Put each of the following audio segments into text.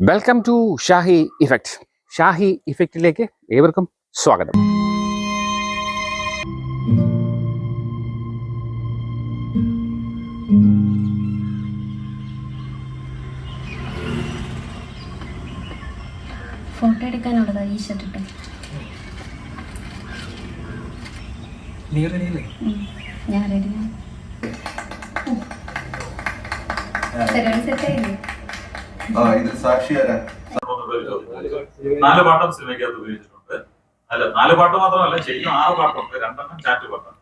Welcome to Shahi effect Shahi ഇഫക്റ്റിലേക്ക് ഏവർക്കും സ്വാഗതം. Photo എടുക്കാനുള്ളതാ ഈ ഷർട്ടിട്ട്. ഞാൻ റെഡിയാണ് ആ ഇത് സാക്ഷി നാല് പാട്ടും സിനിമയ്ക്കകത്ത് ഉപയോഗിച്ചിട്ടുണ്ട്. അല്ല നാല് പാട്ട് മാത്രമല്ല ശരിക്കും ആറ് പാട്ടുണ്ട് രണ്ടെണ്ണം ചാറ്റ് പാട്ടാണ്.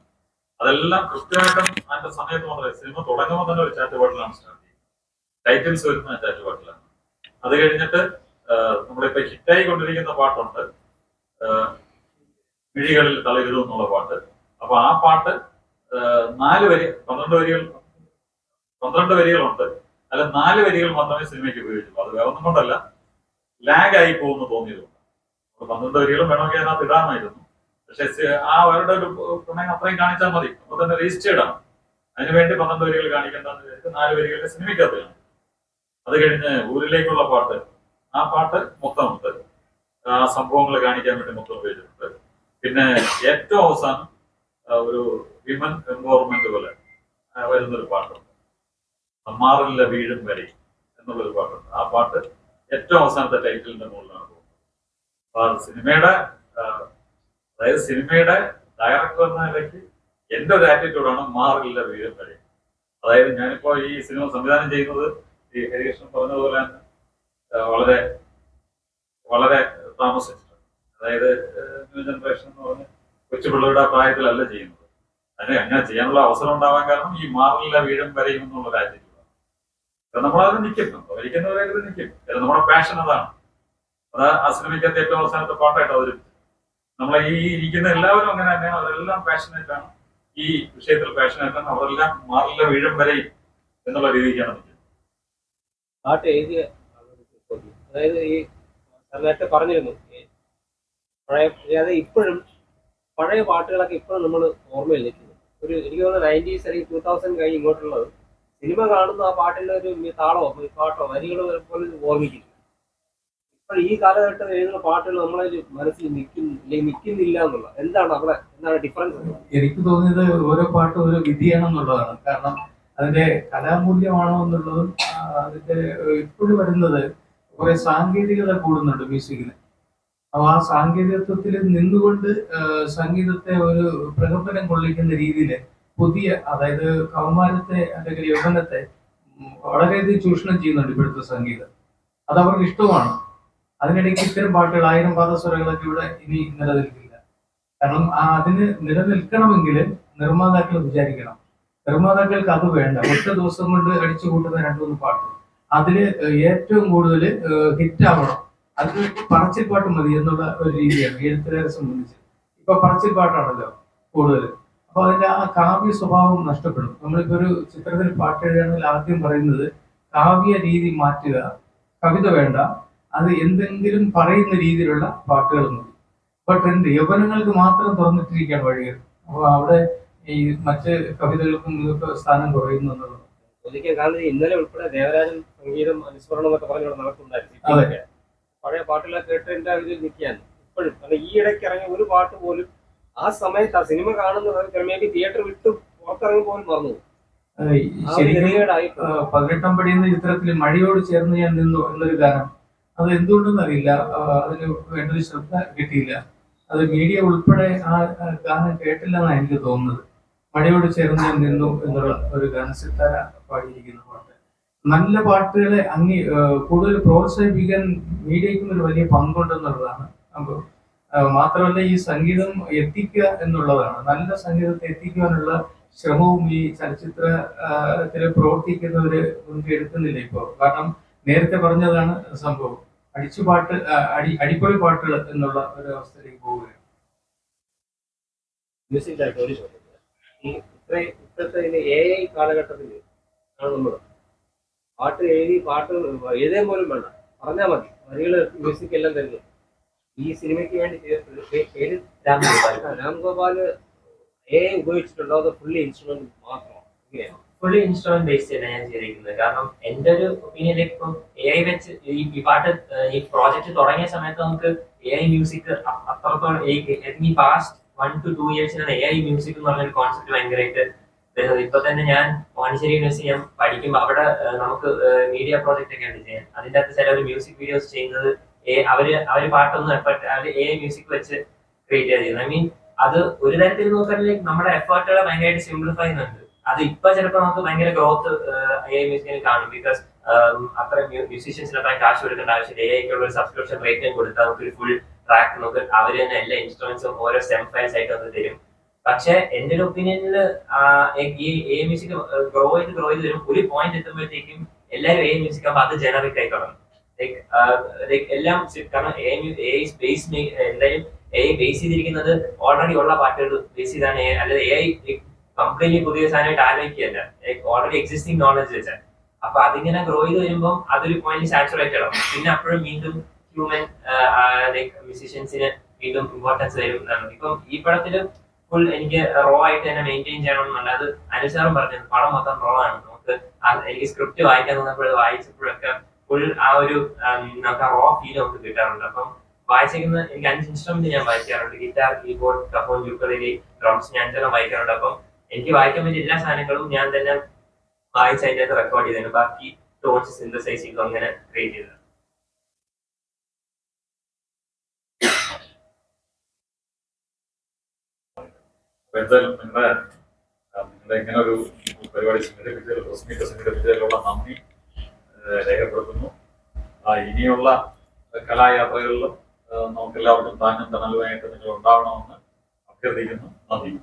അതെല്ലാം കൃത്യമായിട്ടും അതിന്റെ സമയത്ത് മാത്രമേ സിനിമ തുടങ്ങുമ്പോൾ തന്നെ ഒരു ചാറ്റ് പാട്ടിലാണ് സ്റ്റാർട്ട് ചെയ്യുന്നത്. ടൈറ്റിൽസ് വരുന്ന ചാറ്റ് പാട്ടിലാണ്. അത് കഴിഞ്ഞിട്ട് നമ്മളിപ്പോ ഹിറ്റായി കൊണ്ടിരിക്കുന്ന പാട്ടുണ്ട്. മിഴികളിൽ തളരുതു എന്നുള്ള പാട്ട്. അപ്പൊ ആ പാട്ട് നാല് വരി പന്ത്രണ്ട് വരികൾ പന്ത്രണ്ട് വരികളുണ്ട്. അല്ല നാല് വരികൾ മാത്രമേ സിനിമയ്ക്ക് ഉപയോഗിച്ചുള്ളൂ അത് വേറൊന്നും കൊണ്ടല്ല. ലാഗ് ആയി പോകുന്നു തോന്നിയതുകൊണ്ട്. പന്ത്രണ്ട് വരികളും വേണമെങ്കിൽ അതിനകത്ത് ഇടാമായിരുന്നു. പക്ഷെ ആ അവരുടെ ഒരു പ്രണയം അത്രയും കാണിച്ചാൽ മതി. അപ്പൊ തന്നെ രജിസ്റ്റേർഡ് ആണ് അതിനുവേണ്ടി പന്ത്രണ്ട് വരികൾ കാണിക്കേണ്ടെന്ന് വിചാരിച്ച് നാല് വരികളുടെ സിനിമയ്ക്കകത്ത് കാണും അത് കഴിഞ്ഞ് ഊരിലേക്കുള്ള പാട്ട്. ആ പാട്ട് മൊത്തമുണ്ട്. ആ സംഭവങ്ങൾ കാണിക്കാൻ വേണ്ടി മൊത്തം ഉപയോഗിച്ചിട്ടുണ്ട്. പിന്നെ ഏറ്റവും അവസാനം ഒരു വിമൻ എംപവർമെന്റ് പോലെ വരുന്നൊരു പാട്ടുണ്ട്. മാറില്ല വീഴും വരെ എന്നുള്ളൊരു പാട്ടുണ്ട്. ആ പാട്ട് ഏറ്റവും അവസാനത്തെ ടൈറ്റിലിന്റെ മുകളിലാണ് പോകുന്നത്. അപ്പൊ സിനിമയുടെ അതായത് സിനിമയുടെ ഡയറക്ടർ എന്ന നിലയ്ക്ക് എന്റെ ഒരു ആറ്റിറ്റ്യൂഡാണ് മാറില്ല വീഴും വരെ. അതായത് ഞാനിപ്പോ ഈ സിനിമ സംവിധാനം ചെയ്യുന്നത് ഈ ഹരികൃഷ്ണൻ പറഞ്ഞതുപോലെ തന്നെ വളരെ വളരെ താമസിച്ചിട്ടുണ്ട് അതായത് ന്യൂ ജനറേഷൻ എന്ന് പറഞ്ഞ് കൊച്ചു പിള്ളേരുടെ പ്രായത്തിലല്ല ചെയ്യുന്നത്. അതിന് അങ്ങനെ ചെയ്യാനുള്ള അവസരം ഉണ്ടാവാൻ കാരണം ഈ മാറില്ല വീഴും വരെയും എന്നുള്ള ഒരു നമ്മളതിന് നിൽക്കും. ഭരിക്കുന്നവരെ നിൽക്കും. അത് നമ്മുടെ പാഷൻ അതാണ്. അത് ആ സിനിമയ്ക്കകത്ത് ഏറ്റവും അവസാനത്തെ പാട്ടായിട്ട് അവർ നമ്മളെ ഈ ഇരിക്കുന്ന എല്ലാവരും അങ്ങനെ തന്നെയാണ് അവരെല്ലാം പാഷനായിട്ടാണ് ഈ വിഷയത്തിൽ പാഷനായിട്ടാണ് അവരെല്ലാം മാറില്ല വീഴും വരെയും എന്നുള്ള രീതിക്കാണ് നിൽക്കുന്നത്. പാട്ട് എഴുതിയ അതായത് ഈ നേരത്തെ പറഞ്ഞിരുന്നു പഴയ അതായത് ഇപ്പോഴും പഴയ പാട്ടുകളൊക്കെ ഇപ്പോഴും നമ്മൾ ഓർമ്മയിൽ നിൽക്കുന്നു. ഒരു എനിക്ക് തോന്നുന്നു നയന്റീസ് അല്ലെങ്കിൽ ടൂ തൗസൻഡ് കഴിഞ്ഞ് ഇങ്ങോട്ടുള്ളത് സിനിമ കാണുന്ന ആ പാട്ടിന്റെ ഒരു താളോ താളമോ? പാട്ടോ? വരികളോ പോലും ഓർമ്മിക്കില്ല ഇപ്പോൾ ഈ കാലഘട്ടത്തിൽ എഴുതുന്ന പാട്ടുകൾ നമ്മളെ മനസ്സിൽ മനസ്സിൽ അല്ലെങ്കിൽ നിൽക്കുന്നില്ല എന്നുള്ള എന്താണ് അവിടെ? എന്താണ് ഡിഫറൻസ് എനിക്ക് തോന്നിയത് ഓരോ പാട്ടും ഒരു വിധിയാണെന്നുള്ളതാണ് കാരണം അതിന്റെ കലാമൂല്യമാണോ എന്നുള്ളതും അതിന്റെ ഇപ്പോഴും വരുന്നത് കുറെ സാങ്കേതികത കൂടുന്നുണ്ട് മ്യൂസിക്കിന് അപ്പൊ ആ സാങ്കേതികത്വത്തിൽ നിന്നുകൊണ്ട് സംഗീതത്തെ ഒരു പ്രകമ്പനം കൊള്ളിക്കുന്ന രീതിയിൽ പുതിയ അതായത് കൗമാരത്തെ അല്ലെങ്കിൽ യൗവനത്തെ വളരെയധികം ചൂഷണം ചെയ്യുന്നുണ്ട് ഇവിടുത്തെ സംഗീതം. അത് അവർക്ക് ഇഷ്ടമാണ്. അതിനിടയ്ക്ക് ഇത്തരം പാട്ടുകൾ ആയിരം പാദസ്വരങ്ങളൊക്കെ ഇവിടെ ഇനി നിലനിൽക്കില്ല. കാരണം അതിന് നിലനിൽക്കണമെങ്കിൽ നിർമ്മാതാക്കൾ വിചാരിക്കണം. നിർമ്മാതാക്കൾക്ക് അത് വേണ്ട. ഒറ്റ ദിവസം കൊണ്ട് അടിച്ചു കൂട്ടുന്ന രണ്ടു മൂന്ന് പാട്ട്. അതിൽ ഏറ്റവും കൂടുതൽ ഹിറ്റ് ആവണം അതിന് പറച്ചിൽ പാട്ട് മതി എന്നുള്ള ഒരു രീതിയാണ്. എഴുത്തുകാരെ സംബന്ധിച്ച്. ഇപ്പൊ പറച്ചിൽ പാട്ടാണല്ലോ കൂടുതൽ അപ്പൊ അതിന്റെ ആ കാവ്യ സ്വഭാവം നഷ്ടപ്പെടും. നമ്മളിപ്പോ ഒരു ചിത്രത്തിൽ പാട്ട് എഴുതുകയാണെങ്കിൽ ആദ്യം പറയുന്നത് കാവ്യ രീതി മാറ്റുക കവിത വേണ്ട അത് എന്തെങ്കിലും പറയുന്ന രീതിയിലുള്ള പാട്ടുകൾ മതി. ഇപ്പൊ ട്രെൻഡ് യൗവനങ്ങൾക്ക് മാത്രം തുറന്നിട്ടിരിക്കുകയാണ് വഴികൾ അപ്പൊ അവിടെ ഈ മറ്റ് കവിതകൾക്കും ഇതൊക്കെ സ്ഥാനം കുറയുന്നു എന്നുള്ളത്. കാരണം ഇന്നലെ ഉൾപ്പെടെ ദേവരാജൻ സംഗീതം അനുസ്മരണം എന്നൊക്കെ പറഞ്ഞുകൊണ്ട് നടക്കുന്നുണ്ടായിരുന്നു. പഴയ പാട്ടുകളൊക്കെ കേട്ട് എന്റെ ഇതിൽ നിൽക്കുകയാണ്. ഇപ്പോഴും. കാരണം ഈ ഇടയ്ക്ക് ഇറങ്ങിയ ഒരു പാട്ട് പോലും ആ സമയത്ത് ആ സിനിമ കാണുന്നവർ ക്രമേക്ക് തിയേറ്റർ വിട്ട് പുറത്തിറങ്ങി പോലും മറന്നു പോകും. ഏഹ് ഈ ആ ഒരു ശരിക്കും ഗതികേടായി ഏഹ് പതിനെട്ടാം പടി എന്ന ചിത്രത്തിൽ മഴയോട് ചേർന്ന് ഞാൻ നിന്നു എന്നൊരു ഗാനം. അത് എന്തുകൊണ്ടെന്ന് അറിയില്ല. അതിന് വേണ്ടൊരു ശ്രദ്ധ കിട്ടിയില്ല. അത് മീഡിയ ഉൾപ്പെടെ ആ ഗാനം കേട്ടില്ല എന്നാണ് എനിക്ക് തോന്നുന്നത്. മഴയോട് ചേർന്ന് ഞാൻ നിന്നു എന്നുള്ള ഒരു ഗാന സിത്താര പാടിയിരിക്കുന്ന പാട്ട് നല്ല പാട്ടുകളെ അങ്ങി കൂടുതൽ പ്രോത്സാഹിപ്പിക്കാൻ മീഡിയയ്ക്കും ഒരു വലിയ പങ്കുണ്ടെന്നുള്ളതാണ്. അപ്പോൾ ആഹ് മാത്രമല്ല ഈ സംഗീതം എത്തിക്കുക എന്നുള്ളതാണ്. നല്ല സംഗീതത്തെ എത്തിക്കുവാനുള്ള ശ്രമവും ഈ ചലച്ചിത്ര ത്തിൽ പ്രവർത്തിക്കുന്നവര് മുൻപ് എടുക്കുന്നില്ല ഇപ്പോ കാരണം നേരത്തെ പറഞ്ഞതാണ് സംഭവം. അടിച്ചുപാട്ട് അടി അടിപ്പൊളി പാട്ടുകൾ എന്നുള്ള ഒരു അവസ്ഥയിലേക്ക് പോവുകയാണ് മ്യൂസിക് ഡയറക്ടർ ഈ ഇപ്പോഴത്തെ എ കാലഘട്ടത്തിൽ ആണ് നമ്മൾ പാട്ട് എഴുതി പാട്ട് എഴുതാൻ പോലും വേണ്ട. പറഞ്ഞാൽ മതി. വരികൾ മ്യൂസിക് എല്ലാം തരുന്നു. ഈ സിനിമയ്ക്ക് വേണ്ടി പേര് രാംഗോപാൽ എ ഉപയോഗിച്ചിട്ടുണ്ടോ ഫുള്ളി ഇൻസ്ട്രുമെന്റ് മാത്രമാണ്? ഫുള്ളി ഇൻസ്ട്രുമെന്റ് ബേസ് ചെയ്താണ് ഞാൻ ചെയ്തിരിക്കുന്നത്. കാരണം എന്റെ ഒരു ഒപ്പീനിയൻ ഇപ്പം എ ഐ വെച്ച് ഈ പാട്ട് ഈ പ്രോജക്റ്റ് തുടങ്ങിയ സമയത്ത് നമുക്ക് എ ഐ മ്യൂസിക് അത്രത്തോളം ഈ- പാസ്റ്റ് വൺ ടു ടു ഇയേഴ്സിനാണ് എ ഐ മ്യൂസിക് എന്ന് പറഞ്ഞൊരു കോൺസെപ്റ്റ് ഭയങ്കരമായിട്ട് വരുന്നത്. ഇപ്പൊ തന്നെ ഞാൻ പോണ്ടിശ്ശേരി യൂണിവേഴ്സിറ്റി ഞാൻ പഠിക്കുമ്പോൾ അവിടെ നമുക്ക് മീഡിയ പ്രോജക്റ്റ് ഒക്കെ ഉണ്ട്. ചെയ്യാൻ അതിന്റെ അകത്ത് ചില മ്യൂസിക് വീഡിയോസ് ചെയ്യുന്നത് അവർ അവർ പാട്ടൊന്നും എഫേർട്ട് അവർ എ മ്യൂസിക് വെച്ച് ക്രിയേറ്റ് ചെയ്യുന്നത് ഐ മീൻ അത് ഒരു തരത്തിൽ നോക്കുകയാണെങ്കിൽ നമ്മുടെ എഫേർട്ടുകളെ ഭയങ്കരമായിട്ട് സിംപ്ലിഫൈ ചെയ്യുന്നുണ്ട്. അത് ഇപ്പൊ ചിലപ്പോൾ നമുക്ക് ഭയങ്കര ഗ്രോത്ത് എ ഐ മ്യൂസിക്കിന് കാണും. ബിക്കോസ് അത്ര മ്യൂസീഷ്യൻസിന് അത്ര കാശ് കൊടുക്കേണ്ട ആവശ്യമില്ല എ ഐക്കുള്ള ഒരു സബ്സ്ക്രിപ്ഷൻ റേറ്റ് കൊടുത്താൽ നമുക്ക് ഒരു ഫുൾ ട്രാക്ക് നമുക്ക് അവർ തന്നെ എല്ലാ ഇൻസ്ട്രുമെന്റ്സും ഓരോ സ്റ്റെം ഫയൽസ് ആയിട്ട് നമുക്ക് തരും. പക്ഷെ എന്റെ ഒരു ഒപ്പീനിയനിൽ ഈ എ മ്യൂസിക് ഗ്രോ ചെയ്ത് ഗ്രോ ചെയ്ത് വരും. ഒരു പോയിന്റ് എത്തുമ്പോഴത്തേക്കും എല്ലാവരും എ മ്യൂസിക് ആകുമ്പോൾ അത് ജനറിക് ആയി തുടങ്ങും. ലൈക്ക് ലൈക്ക് എല്ലാം കാരണം എ ബേസ് എന്തായാലും എ ബേസ് ചെയ്തിരിക്കുന്നത് ഓൾറെഡി ഉള്ള പാട്ടുകൾ ബേസ് ചെയ്താണ് അല്ലാതെ എ ഐ കംപ്ലീറ്റ്ലി പുതിയ സാധനമായിട്ട് ആലോചിക്കുകയല്ല ഓൾറെഡി എക്സിസ്റ്റിംഗ് നോളജ് വെച്ചാൽ അപ്പൊ അതിങ്ങനെ ഗ്രോ ചെയ്ത് വരുമ്പോൾ അതൊരു പോയിന്റ് സാച്ചുറേറ്റഡ് ആവും. പിന്നെ അപ്പോഴും വീണ്ടും ഹ്യൂമൻ ലൈക്ക് വീണ്ടും ഇമ്പോർട്ടൻസ് വരും എന്നാണ്. ഇപ്പം ഈ പടത്തിൽ ഫുൾ എനിക്ക് റോ ആയിട്ട് തന്നെ മെയിന്റെയിൻ ചെയ്യണമെന്നുണ്ട് അത് അനുസരണം പറഞ്ഞത് പടം മൊത്തം റോ ആണ്. നമുക്ക് എനിക്ക് സ്ക്രിപ്റ്റ് വായിക്കാൻ തന്നപ്പോൾ വായിച്ചപ്പോഴൊക്കെ ഫുൾ ആ ഒരു നമുക്ക് ആ റോ ഫീൽ നമുക്ക് കിട്ടാറുണ്ട്. അപ്പം വായിച്ചിരിക്കുന്ന എനിക്ക് അഞ്ച് ഇൻസ്ട്രുമെന്റ് ഞാൻ വായിക്കാറുണ്ട്. Guitar keyboard cajon ukulele drums ഞാൻ തന്നെ വായിക്കാറുണ്ട്. അപ്പം എനിക്ക് വായിക്കാൻ പറ്റിയ എല്ലാ സാധനങ്ങളും ഞാൻ തന്നെ വായിച്ച് അതിന്റെ അകത്ത് റെക്കോർഡ് ചെയ്തതിന് ബാക്കി ടോൺസ് സിന്തസൈസ് ചെയ്തു അങ്ങനെ ക്രിയേറ്റ് ചെയ്തത് എന്തായാലും നിങ്ങളുടെ നിങ്ങളുടെ ഇങ്ങനെ ഒരു പരിപാടി സംഘടിപ്പിച്ചതിൽ പ്രസ് മീറ്റ് സംഘടിപ്പിച്ചതിലുള്ള നന്ദി. രേഖപ്പെടുത്തുന്നു. ഇനിയുള്ള കലായാത്രകളിലും ഏഹ്, നമുക്ക് എല്ലാവർക്കും താങ്ങും തണലുമായിട്ട് നിങ്ങൾ ഉണ്ടാവണമെന്ന് അഭ്യർത്ഥിക്കുന്നു. നന്ദി.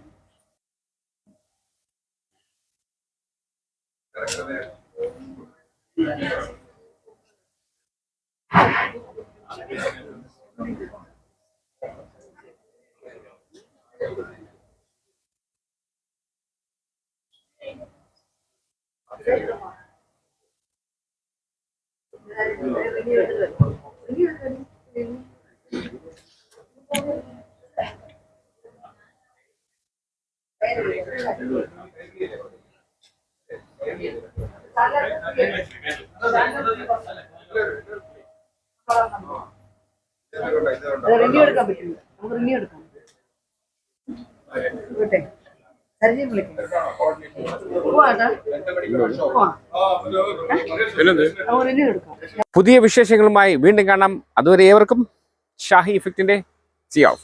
റിന്യൂ എടുക്കാൻ പറ്റില്ല നമുക്ക് റിന്യൂ എടുക്കാം. പുതിയ വിശേഷങ്ങളുമായി വീണ്ടും കാണാം. അതുവരെ ഏവർക്കും ഷാഹി ഇഫക്റ്റിന്റെ സി ഓഫ്